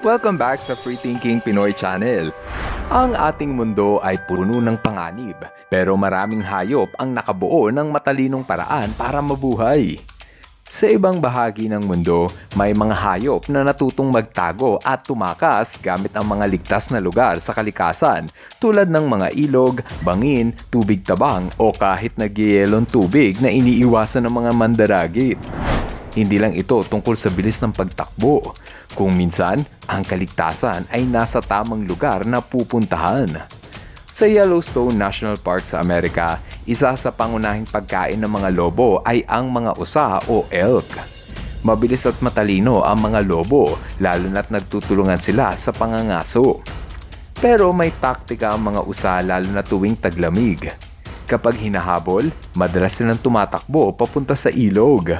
Welcome back sa Free Thinking Pinoy Channel. Ang ating mundo ay puno ng panganib, pero maraming hayop ang nakabuo ng matalinong paraan para mabuhay. Sa ibang bahagi ng mundo, may mga hayop na natutong magtago at tumakas gamit ang mga ligtas na lugar sa kalikasan tulad ng mga ilog, bangin, tubig tabang o kahit nagyayelong tubig na iniiwasan ng mga mandaragit. Hindi lang ito tungkol sa bilis ng pagtakbo, kung minsan ang kaligtasan ay nasa tamang lugar na pupuntahan. Sa Yellowstone National Park sa Amerika, isa sa pangunahing pagkain ng mga lobo ay ang mga usa o elk. Mabilis at matalino ang mga lobo, lalo na't nagtutulungan sila sa pangangaso. Pero may taktika ang mga usa lalo na tuwing taglamig. Kapag hinahabol, madalas silang tumatakbo papunta sa ilog.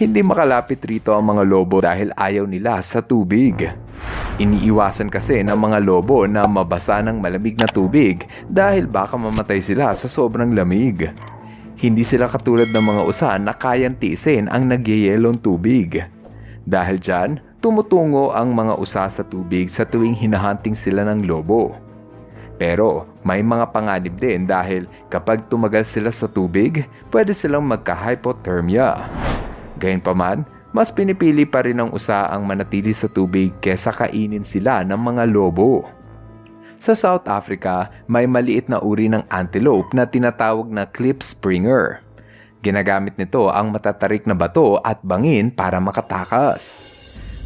Hindi makalapit rito ang mga lobo dahil ayaw nila sa tubig. Iniiwasan kasi ng mga lobo na mabasa ng malamig na tubig dahil baka mamatay sila sa sobrang lamig. Hindi sila katulad ng mga usa na kayang tiisin ang nagyayelong tubig. Dahil dyan, tumutungo ang mga usa sa tubig sa tuwing hinahunting sila ng lobo. Pero may mga panganib din dahil kapag tumagal sila sa tubig, pwede silang magka-hypothermia. Gayunpaman, mas pinipili pa rin ng usa ang manatili sa tubig kesa kainin sila ng mga lobo. Sa South Africa, may maliit na uri ng antelope na tinatawag na clip springer. Ginagamit nito ang matatarik na bato at bangin para makatakas.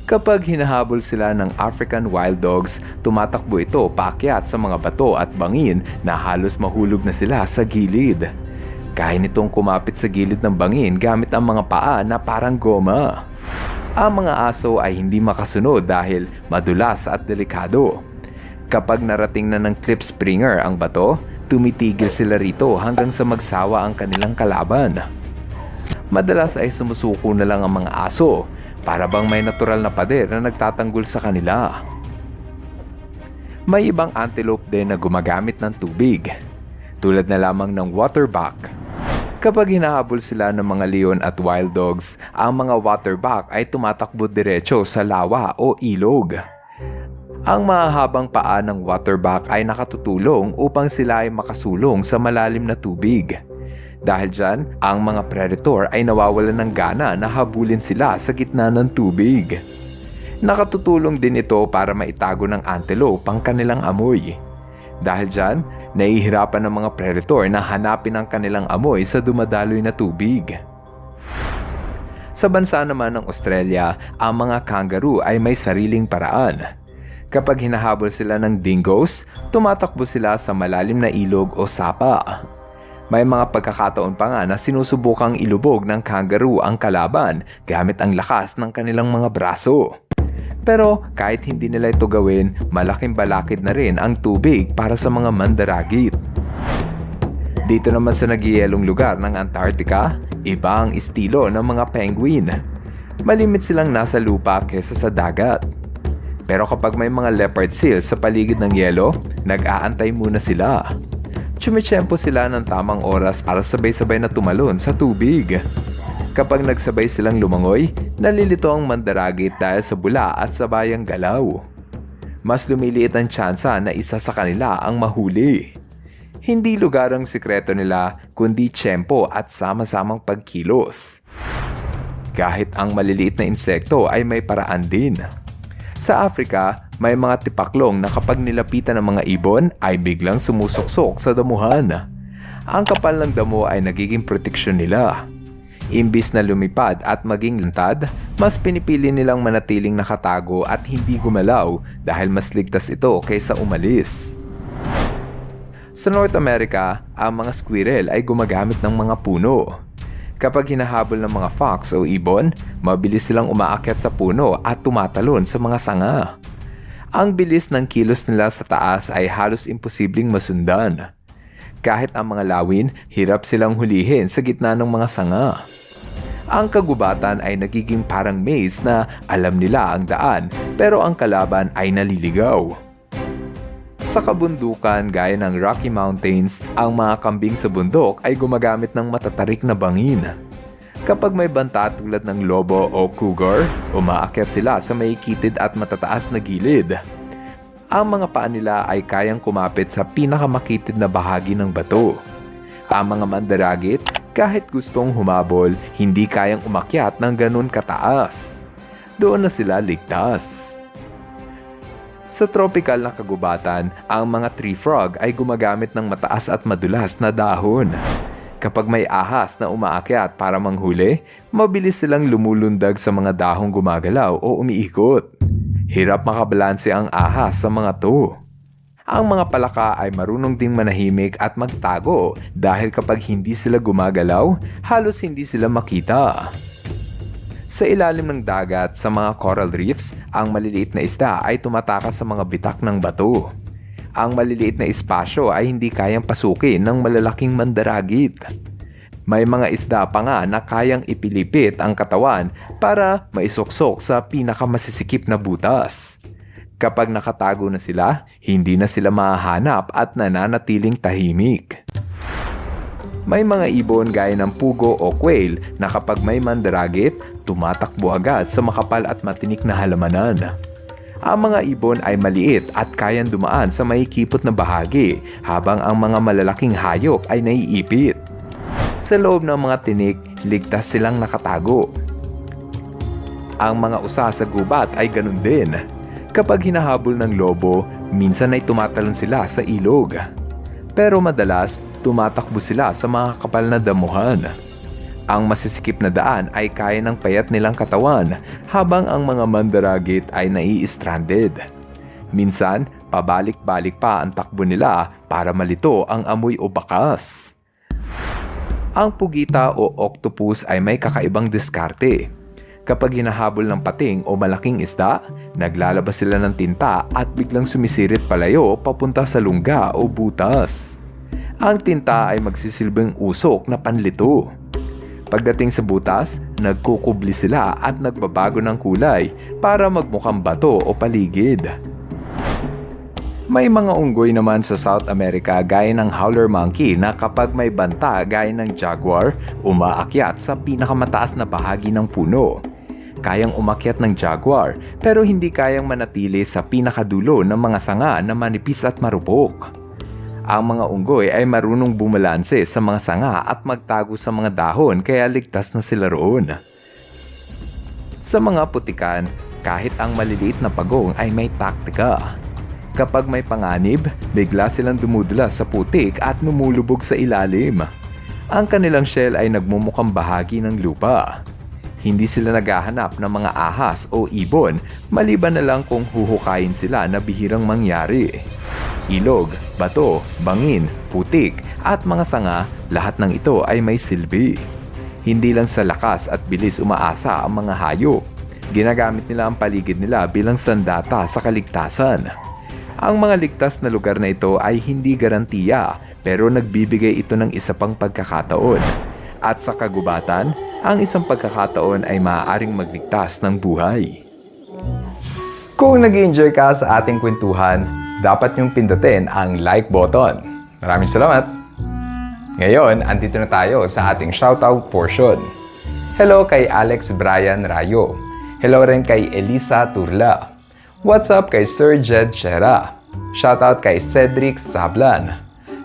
Kapag hinahabol sila ng African wild dogs, tumatakbo ito paakyat sa mga bato at bangin na halos mahulog na sila sa gilid. Kaya nitong kumapit sa gilid ng bangin gamit ang mga paa na parang goma. Ang mga aso ay hindi makasunod dahil madulas at delikado. Kapag narating na ng clip springer ang bato, tumitigil sila rito hanggang sa magsawa ang kanilang kalaban. Madalas ay sumusuko na lang ang mga aso para bang may natural na pader na nagtatanggol sa kanila. May ibang antelope din na gumagamit ng tubig, tulad na lamang ng waterbuck. Kapag hinahabol sila ng mga leon at wild dogs, ang mga waterbuck ay tumatakbo diretso sa lawa o ilog. Ang mahahabang paa ng waterbuck ay nakatutulong upang sila ay makasulong sa malalim na tubig. Dahil dyan, ang mga predator ay nawawalan ng gana na habulin sila sa gitna ng tubig. Nakatutulong din ito para maitago ng antelope ang kanilang amoy. Dahil dyan, nahihirapan ng mga predator na hanapin ang kanilang amoy sa dumadaloy na tubig. Sa bansa naman ng Australia, ang mga kangaroo ay may sariling paraan. Kapag hinahabol sila ng dingoes, tumatakbo sila sa malalim na ilog o sapa. May mga pagkakataon pa nga na sinusubukang ilubog ng kangaroo ang kalaban gamit ang lakas ng kanilang mga braso. Pero kahit hindi nila ito gawin, malaking balakid na rin ang tubig para sa mga mandaragit. Dito naman sa nagyayelong lugar ng Antarctica, iba ang estilo ng mga penguin. Malimit silang nasa lupa kesa sa dagat. Pero kapag may mga leopard seals sa paligid ng yelo, nag-aantay muna sila. Chumichempo sila ng tamang oras para sabay-sabay na tumalon sa tubig. Kapag nagsabay silang lumangoy, nalilito ang mandaragit dahil sa bula at sa bayang galaw. Mas lumiliit ang tsansa na isa sa kanila ang mahuli. Hindi lugar ang sikreto nila kundi tiyempo at sama-samang pagkilos. Kahit ang maliliit na insekto ay may paraan din. Sa Africa, may mga tipaklong na kapag nilapitan ng mga ibon ay biglang sumusuksok sa damuhan. Ang kapal ng damo ay nagiging proteksyon nila. Imbis na lumipad at maging lantad, mas pinipili nilang manatiling nakatago at hindi gumalaw dahil mas ligtas ito kaysa umalis. Sa North America, ang mga squirrel ay gumagamit ng mga puno. Kapag hinahabol ng mga fox o ibon, mabilis silang umaakyat sa puno at tumatalon sa mga sanga. Ang bilis ng kilos nila sa taas ay halos imposibleng masundan. Kahit ang mga lawin, hirap silang hulihin sa gitna ng mga sanga. Ang kagubatan ay nagiging parang maze na alam nila ang daan pero ang kalaban ay naliligaw. Sa kabundukan gaya ng Rocky Mountains, ang mga kambing sa bundok ay gumagamit ng matatarik na bangin. Kapag may banta tulad ng lobo o cougar, umaakyat sila sa may kitid at matataas na gilid. Ang mga paa nila ay kayang kumapit sa pinakamakitid na bahagi ng bato. Ang mga mandaragit, kahit gustong humabol, hindi kayang umakyat ng ganun kataas. Doon na sila ligtas. Sa tropical na kagubatan, ang mga tree frog ay gumagamit ng mataas at madulas na dahon. Kapag may ahas na umaakyat para manghuli, mabilis silang lumulundag sa mga dahong gumagalaw o umiikot. Hirap makabalanse ang ahas sa mga to. Ang mga palaka ay marunong ding manahimik at magtago dahil kapag hindi sila gumagalaw, halos hindi sila makita. Sa ilalim ng dagat, sa mga coral reefs, ang maliliit na isda ay tumatakas sa mga bitak ng bato. Ang maliliit na espasyo ay hindi kayang pasukin ng malalaking mandaragit. May mga isda pa nga na kayang ipilipit ang katawan para maisuksok sa pinakamasisiskip na butas. Kapag nakatago na sila, hindi na sila mahahanap at nananatiling tahimik. May mga ibon gaya ng pugo o quail na kapag may mandaragit, tumatakbo agad sa makapal at matinik na halamanan. Ang mga ibon ay maliit at kayang dumaan sa may kipot na bahagi habang ang mga malalaking hayop ay naiipit. Sa loob ng mga tinik, ligtas silang nakatago. Ang mga usa sa gubat ay ganun din. Kapag hinahabol ng lobo, minsan ay tumatalon sila sa ilog. Pero madalas, tumatakbo sila sa mga kapal na damuhan. Ang masisikip na daan ay kaya ng payat nilang katawan habang ang mga mandaragit ay nai-stranded. Minsan, pabalik-balik pa ang takbo nila para malito ang amoy o bakas. Ang pugita o octopus ay may kakaibang diskarte. Kapag hinahabol ng pating o malaking isda, naglalabas sila ng tinta at biglang sumisirit palayo papunta sa lungga o butas. Ang tinta ay magsisilbing usok na panlito. Pagdating sa butas, nagkukubli sila at nagbabago ng kulay para magmukhang bato o paligid. May mga unggoy naman sa South America gaya ng howler monkey na kapag may banta gaya ng jaguar, umaakyat sa pinakamataas na bahagi ng puno. Kayang umakyat ng jaguar pero hindi kayang manatili sa pinakadulo ng mga sanga na manipis at marupok. Ang mga unggoy ay marunong bumalanse sa mga sanga at magtago sa mga dahon kaya ligtas na sila roon. Sa mga putikan, kahit ang maliliit na pagong ay may taktika. Kapag may panganib, bigla silang dumudulas sa putik at numulubog sa ilalim. Ang kanilang shell ay nagmumukhang bahagi ng lupa. Hindi sila naghahanap ng mga ahas o ibon maliban na lang kung huhukayin sila na bihirang mangyari. Ilog, bato, bangin, putik at mga sanga, lahat ng ito ay may silbi. Hindi lang sa lakas at bilis umaasa ang mga hayop. Ginagamit nila ang paligid nila bilang sandata sa kaligtasan. Ang mga ligtas na lugar na ito ay hindi garantiya pero nagbibigay ito ng isa pang pagkakataon. At sa kagubatan, ang isang pagkakataon ay maaaring magligtas ng buhay. Kung nag enjoy ka sa ating kwentuhan, dapat niyong pindutin ang like button. Maraming salamat! Ngayon, andito na tayo sa ating shoutout portion. Hello kay Alex Brian Rayo. Hello rin kay Elisa Turla. What's up kay Sir Jed Shera. Shoutout kay Cedric Sablan.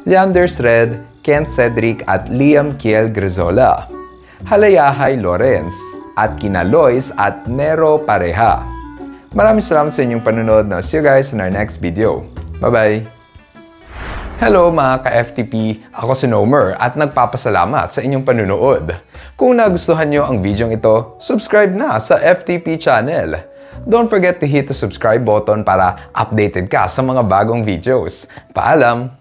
Leanders Red, Kent Cedric at Liam Kiel Grizola. Halayahay Lawrence at kina Lois at Nero Pareha. Maraming salamat sa inyong panunod. Now, see you guys in our next video. Bye-bye! Hello mga ka-FTP! Ako si Nomer at nagpapasalamat sa inyong panunood. Kung nagustuhan nyo ang video ito, subscribe na sa FTP channel. Don't forget to hit the subscribe button para updated ka sa mga bagong videos. Paalam!